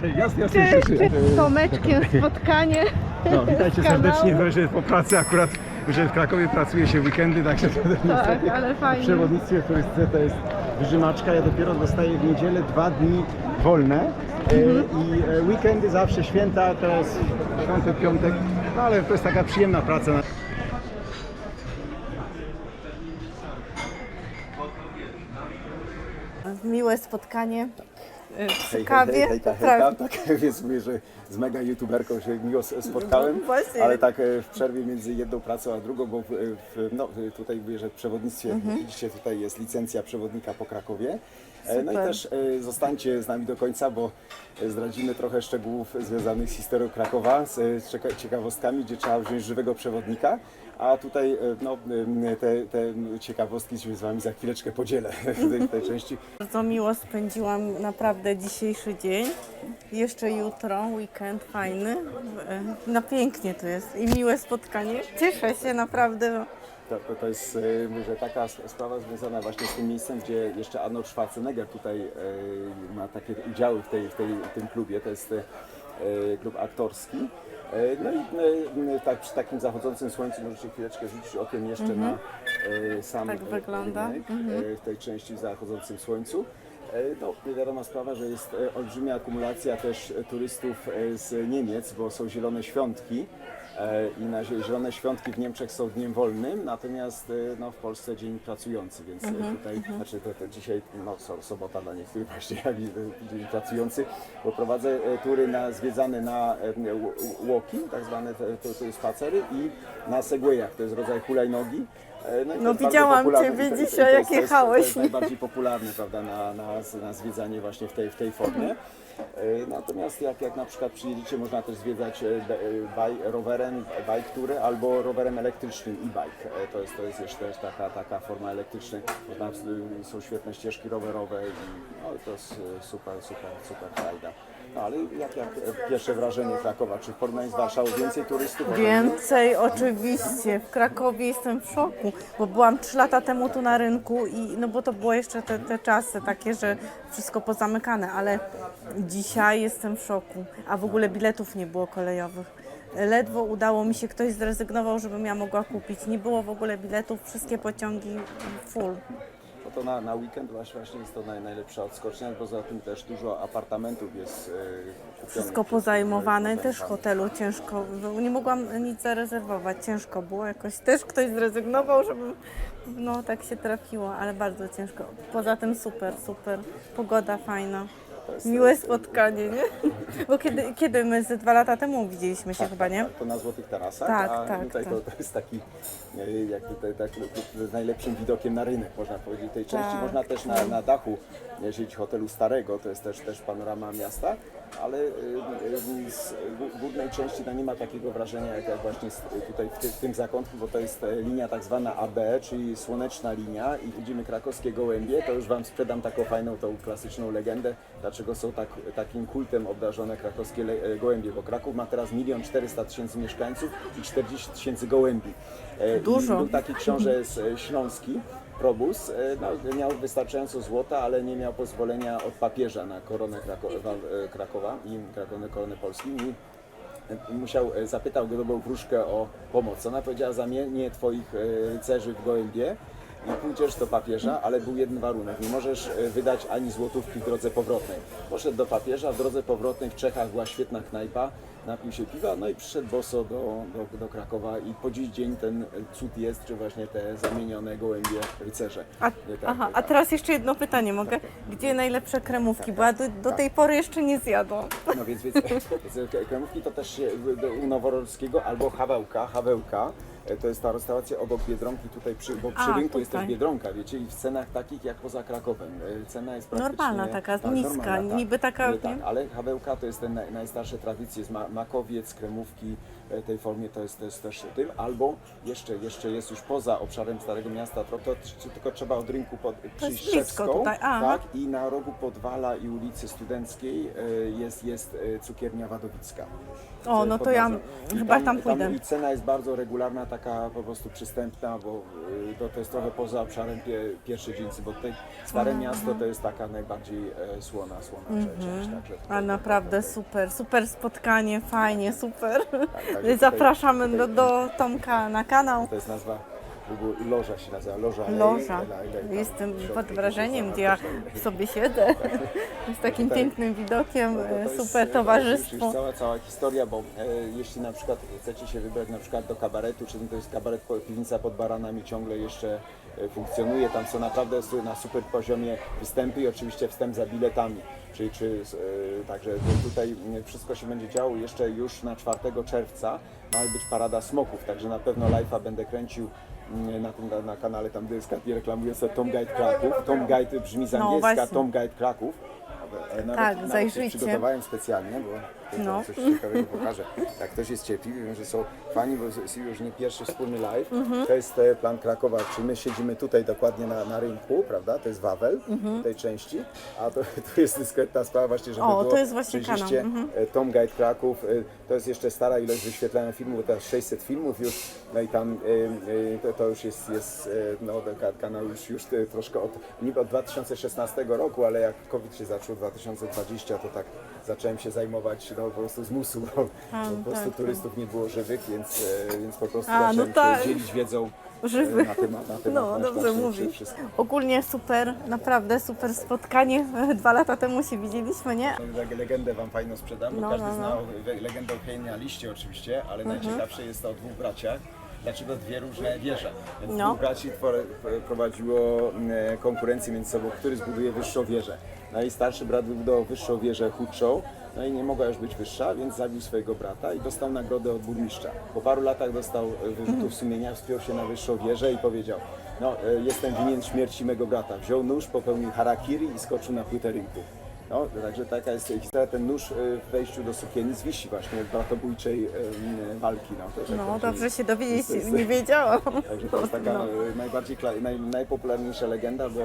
Cześć, jasne, jasne, Cześć, cześć, cześć. Z Tomeczkiem spotkanie. No, witajcie z kanału. serdecznie, wreszcie po pracy akurat, że w Krakowie pracuje się w weekendy, także to Tak, niestety ale w fajnie. przewodnictwie w turystyce to jest wyżymaczka. Ja dopiero dostaję w niedzielę dwa dni wolne e, i e, weekendy zawsze święta, to jest świąty piątek, no ale to jest taka przyjemna praca. Miłe spotkanie przy kawie. hej, hejka, hejka, tak, więc mówię, że z mega youtuberką się miło spotkałem, No, ale tak e, w przerwie między jedną pracą a drugą, bo w, w, no, tutaj mówię, że w przewodnictwie, Mhm. widzicie tutaj jest licencja przewodnika po Krakowie. E, No i też e, zostańcie z nami do końca, bo e, zdradzimy trochę szczegółów związanych z historią Krakowa, z cieka- ciekawostkami, gdzie trzeba wziąć żywego przewodnika. A tutaj no, te, te ciekawostki się z Wami za chwileczkę podzielę w tej, części. Bardzo miło spędziłam naprawdę dzisiejszy dzień. Jeszcze jutro, weekend fajny. No pięknie to jest i miłe spotkanie. Cieszę się naprawdę. To, to, to jest mówię, że taka sprawa związana właśnie z tym miejscem, gdzie jeszcze Arnold Schwarzenegger tutaj e, ma takie udziały w, tej, w, tej, w tym klubie. To jest e, klub aktorski. No i tak przy takim zachodzącym słońcu możecie chwileczkę rzucić okiem jeszcze na e, sam Tak wygląda. rynek e, w tej części w zachodzącym słońcu. No, wiadoma sprawa, że jest olbrzymia akumulacja też turystów z Niemiec, bo są zielone świątki. E, I na zie- zielone świątki w Niemczech są dniem wolnym, natomiast e, no, w Polsce dzień pracujący, więc e, tutaj, znaczy to, to dzisiaj no, so, sobota dla niektórych właśnie jak dzień pracujący, bo prowadzę tury na, zwiedzane na walking, tak zwane te, to, to spacery i na segwayach, to jest rodzaj hulajnogi. No, No, widziałam. Ciebie to- dzisiaj, jak jechałeś. To jest najbardziej popularne prawda, na, na, na zwiedzanie właśnie w tej, w tej formie. E, Natomiast jak, jak na przykład przyjedziecie, można też zwiedzać e, e, baj, rowerem, bike tury albo rowerem elektrycznym e-bike. E, To jest, to jest jeszcze też taka, taka forma elektryczna. E, są świetne ścieżki rowerowe i no, to jest e, super, super, super fajda. Ale jak, jak pierwsze wrażenie Krakowa? Czy w porównaniu z Warszawą więcej turystów? Więcej oczywiście. W Krakowie jestem w szoku, bo byłam 3 lata temu tu na rynku i no bo to było jeszcze te, te czasy takie, że wszystko pozamykane, ale dzisiaj jestem w szoku. A w ogóle biletów nie było kolejowych. Ledwo udało mi się, ktoś zrezygnował, żebym ja mogła kupić. Nie było w ogóle biletów, wszystkie pociągi full. To na, na weekend właśnie właśnie jest to naj, najlepsza odskocznia, poza tym też dużo apartamentów jest kupionych. Wszystko pozajmowane, też hotelu ciężko. Nie mogłam nic zarezerwować, ciężko było jakoś. Też ktoś zrezygnował, żeby. No tak się trafiło, ale bardzo ciężko. Poza tym super, super. Pogoda fajna. Miłe spotkanie, nie? Bo kiedy, kiedy my ze dwa lata temu widzieliśmy się Tak, chyba, tak, nie? tak, to na Złotych Tarasach, Tak, a tak, tutaj tak. To, to jest taki, e, jak tutaj, tak, z najlepszym widokiem na rynek, można powiedzieć, tej części. Tak, Można też na, na dachu siedzieć hotelu starego, to jest też, też panorama miasta, ale e, e, z gó- górnej części no, nie ma takiego wrażenia, jak, właśnie tutaj w, ty, w tym zakątku, bo to jest e, linia tak zwana ABE, czyli słoneczna linia i widzimy krakowskie gołębie, to już Wam sprzedam taką fajną, tą klasyczną legendę, dlaczego są tak, takim kultem obdarzone krakowskie e, gołębie, bo Kraków ma teraz 1 400 tysięcy mieszkańców i 40 tysięcy gołębi. E, Dużo. I był taki książę z Śląski, Probus, e, no, miał wystarczająco złota, ale nie miał pozwolenia od papieża na koronę Krako- e, Krakowa i koronę, koronę Polski. I musiał, e, zapytał grobą wróżkę o pomoc. Ona powiedziała, zamienię twoich rycerzy w gołębie i pójdziesz do papieża, ale był jeden warunek, nie możesz wydać ani złotówki w drodze powrotnej. Poszedł do papieża, w drodze powrotnej w Czechach była świetna knajpa, napił się piwa, no i przyszedł boso do, do, do Krakowa i po dziś dzień ten cud jest, czy właśnie te zamienione gołębie rycerze. A, Nie, tak, aha, a tak. teraz jeszcze jedno pytanie mogę. Gdzie najlepsze kremówki? Bo ja do, do tej pory jeszcze nie zjadłam. No więc, więc, więc kremówki to też u Noworodskiego albo Hawełka, Hawełka. E, To jest ta restauracja obok Biedronki, tutaj przy, bo przy A, rynku jest też tutaj. Biedronka, wiecie, i w cenach takich jak poza Krakowem. E, Cena jest praktycznie... Normalna taka, niska, normalna, niby taka, E, Tak, nie? ale Hawełka to jest ten naj, najstarsze tradycje, z ma, makowiec, kremówki, tej formie to jest, to jest też tym, albo jeszcze, jeszcze jest już poza obszarem Starego Miasta, to, to, tylko trzeba od rynku pod, przyjść Szewską, tutaj, tak, i na rogu Podwala i ulicy Studenckiej e, jest, jest e, cukiernia Wadowicka. O, no to ja. I chyba tam pójdę. I cena jest bardzo regularna, tak taka po prostu przystępna, bo to, to jest trochę poza obszarem pie, pierwszej dzielnicy, bo tutaj Stare Miasto to jest taka najbardziej e, słona, słona część. Także A naprawdę super, super spotkanie, fajnie, super. tutaj- Zapraszamy tutaj- do, do Tomka na kanał. To jest nazwa Loża się nazywa, Loża Loża. Jestem pod wrażeniem, gdzie ja sobie siedzę. Z takim pięknym widokiem, e, jest, super e, towarzystwo. Cała, cała historia, bo e, jeśli na przykład chcecie się wybrać na przykład do kabaretu, czyli to jest kabaret Piwnica pod Baranami ciągle jeszcze e, funkcjonuje, tam są naprawdę na super poziomie występy i oczywiście wstęp za biletami. Czyli czy, e, także tu- tutaj e, wszystko się będzie działo jeszcze już na 4 czerwca ma być parada smoków, także na pewno live'a będę kręcił na tym na, na kanale tam dyskatnie reklamuję sobie Tom Guide Kraków. Tom Guide brzmi z No, angielska, właśnie. Tom Guide Kraków. Nawet, Tak, nawet zajrzyjcie. przygotowałem specjalnie, bo to No. coś ciekawego pokażę. Jak ktoś jest cierpliwy, wiem, że są fani, bo jest już nie pierwszy wspólny live. Mhm. To jest e, plan Krakowa, czyli my siedzimy tutaj dokładnie na, na rynku, prawda? To jest Wawel Mhm. tej części, a to, to jest dyskretna sprawa właśnie, żeby O, było to jest właśnie kanał, mhm. E, Tom Guide Kraków, e, to jest jeszcze stara ilość wyświetlania filmów, bo teraz 600 filmów już, no i tam to, to już jest, jest no, kanał już, już troszkę od, niby od 2016 roku, ale jak COVID się zaczął w 2020, to tak zacząłem się zajmować no, po prostu z musu, bo, A, po prostu tak, turystów nie było żywych, więc, e, więc po prostu A, no tak. się dzielić wiedzą e, Żywych. na temat, na temat No, dobrze właśnie mówisz. Ogólnie super, naprawdę super spotkanie. Dwa lata temu się widzieliśmy, nie? Leg- Legendę wam fajną sprzedam, bo No, każdy no, no. znał we- legendę o Kejnie na liście oczywiście, ale Mhm. najciekawsze jest to o dwóch braciach. Dlaczego dwie różne wieże? Więc No. dwóch braci prowadziło mm, konkurencję między sobą, który zbuduje wyższą wieżę. No i starszy brat wybudował wyższą wieżę chudszą, no i nie mogła już być wyższa, więc zabił swojego brata i dostał nagrodę od burmistrza. Po paru latach dostał e, wyrzutów sumienia, wspiął się na wyższą wieżę i powiedział no, e, jestem winien śmierci mego brata. Wziął nóż, popełnił harakiri i skoczył na płytę rynku. No, także taka jest historia. Ten nóż y, w wejściu do sukiennic wisi właśnie w bratobójczej walki. No, to No, dobrze się dowiedzieć, nie wiedziałam. Także to jest taka No. najbardziej, naj, najpopularniejsza legenda, bo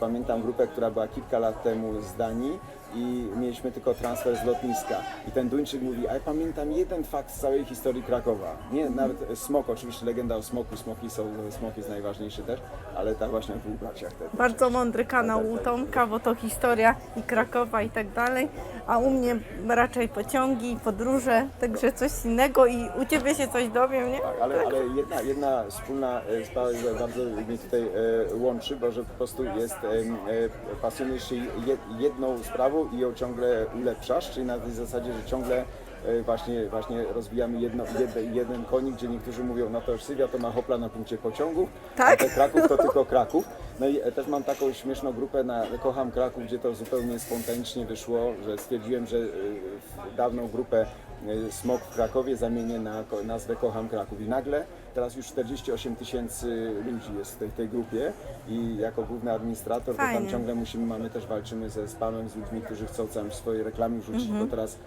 pamiętam grupę, która była kilka lat temu z Danii i mieliśmy tylko transfer z lotniska. I ten Duńczyk mówi, a ja pamiętam jeden fakt z całej historii Krakowa. Nie, nawet smok, oczywiście legenda o smoku, smoki są, smok jest najważniejszy też, ale tak właśnie o dwóch. Te, Bardzo mądry kanał u Tomka, bo to historia i Krakowa i tak dalej, a u mnie raczej pociągi, podróże, także coś innego i u Ciebie się coś dowiem, nie? Tak, ale, ale jedna, jedna wspólna e, sprawa bardzo mnie tutaj e, łączy, bo że po prostu jest, e, pasjonujesz się jed, jedną sprawą i ją ciągle ulepszasz, czyli na tej zasadzie, że ciągle e, właśnie, właśnie rozwijamy jedno, jeden, jeden konik, gdzie niektórzy mówią, no to już Sylwia to ma hopla na punkcie pociągów, Tak? a te Kraków to tylko Kraków. No i e, też mam taką śmieszną grupę na Kocham Kraków, gdzie to zupełnie spontanicznie wyszło, że stwierdziłem, że e, dawną grupę Smok w Krakowie zamienię na nazwę Kocham Kraków. I nagle teraz już 48 tysięcy ludzi jest w tej, tej grupie i jako główny administrator to tam Fajnie. ciągle musimy, mamy też walczymy ze spamem, z ludźmi, którzy chcą tam swoje reklamy wrzucić, bo teraz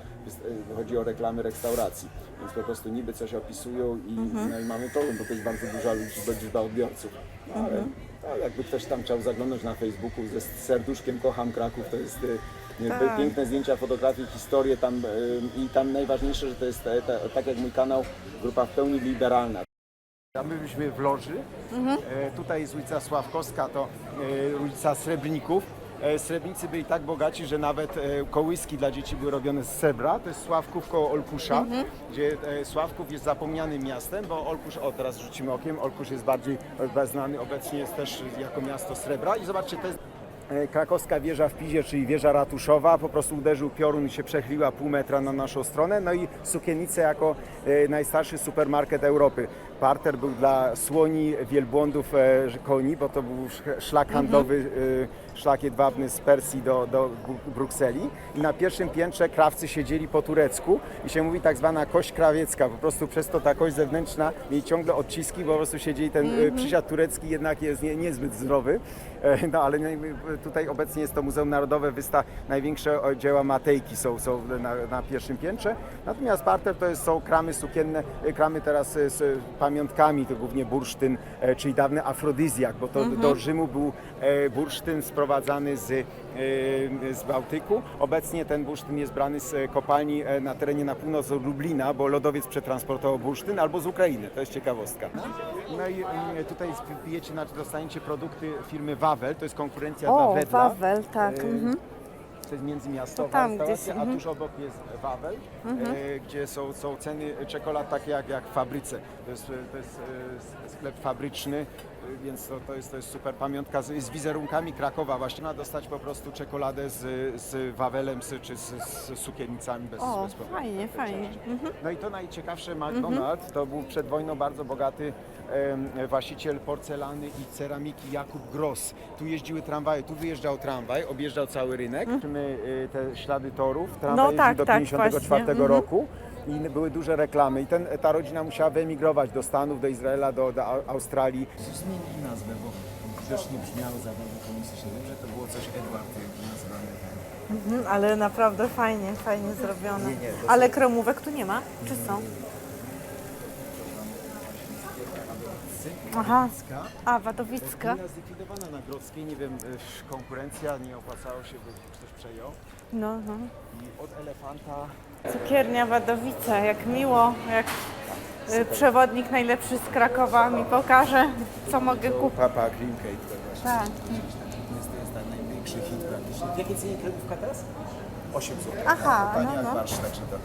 e, chodzi o reklamy restauracji. Więc po prostu niby coś opisują i, no i mamy problem, bo to jest bardzo duża liczba, odbiorców. No, ale to jakby ktoś tam chciał zaglądać na Facebooku ze serduszkiem Kocham Kraków, to jest e, Tak. piękne zdjęcia, fotografie, historie tam y, i tam najważniejsze, że to jest e, ta- tak jak mój kanał, grupa w pełni liberalna. A my byliśmy w Loży. E, tutaj jest ulica Sławkowska, to e, ulica Srebrników. E, Srebrnicy byli tak bogaci, że nawet e, kołyski dla dzieci były robione z srebra. To jest Sławków koło Olkusza, gdzie e, Sławków jest zapomnianym miastem, bo Olkusz, o teraz rzucimy okiem, Olkusz jest bardziej e, znany, obecnie jest też jako miasto srebra. I zobaczcie, to jest Krakowska wieża w Pizie, czyli wieża ratuszowa, po prostu uderzył piorun i się przechyliła pół metra na naszą stronę. No i Sukiennice jako e, najstarszy supermarket Europy. Parter był dla słoni, wielbłądów, e, koni, bo to był sz- szlak handlowy, e, szlak jedwabny z Persji do, do Bru- Brukseli. I na pierwszym piętrze krawcy siedzieli po turecku i się mówi tak zwana kość krawiecka. Po prostu przez to ta kość zewnętrzna mieli ciągle odciski, bo po prostu siedzieli ten e, przysiad turecki jednak jest nie, niezbyt zdrowy. No ale tutaj obecnie jest to Muzeum Narodowe, wysta największe dzieła Matejki są, są na, na pierwszym piętrze. Natomiast parter to jest, są kramy sukienne, kramy teraz z pamiątkami, to głównie bursztyn, e, czyli dawny afrodyzjak, bo to Mhm. do Rzymu był e, bursztyn sprowadzany z, e, z Bałtyku. Obecnie ten bursztyn jest brany z kopalni na terenie na północ od Lublina, bo lodowiec przetransportował bursztyn, albo z Ukrainy. To jest ciekawostka. No i e, tutaj wbijecie, znaczy dostaniecie produkty firmy Wawel, to jest konkurencja dla O, Wedla. Wawel, tak. Mhm. To jest międzymiastowa To tam restauracja, gdzieś, a mhm. tuż obok jest Wawel, e, gdzie są, są ceny czekolad takie jak, jak w fabryce. To jest, e, to jest e, sklep fabryczny, e, więc to, to, jest, to jest super pamiątka z, z wizerunkami Krakowa. Właśnie można dostać po prostu czekoladę z, z Wawelem z, czy z, z sukienicami bez, O, bez problemu. fajnie, fajnie. Mhm. No i to najciekawsze, McDonald's to był przed wojną bardzo bogaty właściciel porcelany i ceramiki Jakub Gross. Tu jeździły tramwaje, tu wyjeżdżał tramwaj, objeżdżał cały rynek. Mamy y, te ślady torów, tramwaj. No tak, do tak, 54 właśnie, mhm. roku. I były duże reklamy i ten, ta rodzina musiała wyemigrować do Stanów, do Izraela, do, do Au- Australii. Zmienili nazwę, bo widocznie brzmiało za bardzo komunistycznie. Wiem, że to było coś Edward nazwane. Mhm, ale naprawdę fajnie, fajnie zrobione. Nie, nie, Ale kremówek tu nie ma? Czy są? Aha, a Wadowicka. Gmina zlikwidowana na Grodzkiej, nie wiem, y, konkurencja, nie opłacało się, by ktoś przejął. No, no. I od elefanta Cukiernia Wadowice, jak miło, jak y, przewodnik najlepszy z Krakowa mi pokaże, co mogę kupić. Papa Cream Cake to właśnie. Tak. Jest, to jest ten największy hit praktycznie. W jakiej cenie kremówka teraz? 8 zł. Aha, no, no. barsz, także to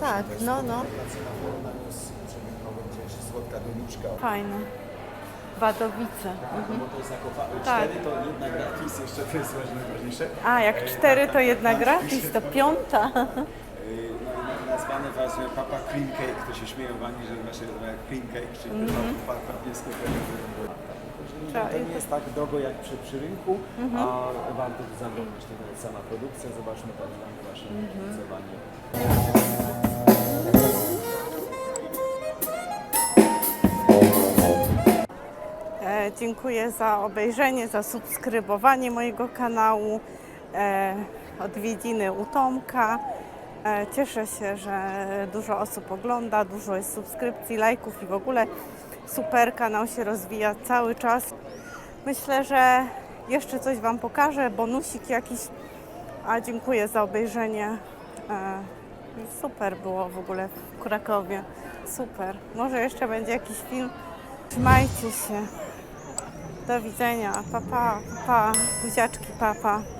Tak, no, no, cena wolna jest przemykowa, gdzie jeszcze słodka doniczka. fajne. Wadowice. Bo to jest jako fa- Tak. cztery to jedna gratis, jeszcze to jest najważniejsze. A, jak cztery to jedna gratis, to piąta. Yy, No nazwane właśnie Papa Cream Cake, to się śmieją wani, że właśnie Cream Cake, czyli mm -hmm. papieskie Trzeba- To nie jest tak drogo jak przy, przy rynku, a warto to zamówić. To jest sama produkcja, zobaczmy tam mamy wasze zdecydowanie. Dziękuję za obejrzenie, za subskrybowanie mojego kanału, e, odwiedziny u Tomka. E, cieszę się, że dużo osób ogląda, dużo jest subskrypcji, lajków i w ogóle super kanał się rozwija cały czas. Myślę, że jeszcze coś Wam pokażę, bonusik jakiś. A dziękuję za obejrzenie. E, super było w ogóle w Krakowie. Super. Może jeszcze będzie jakiś film. Trzymajcie się. Do widzenia. Pa, pa, pa. Buziaczki, pa, pa.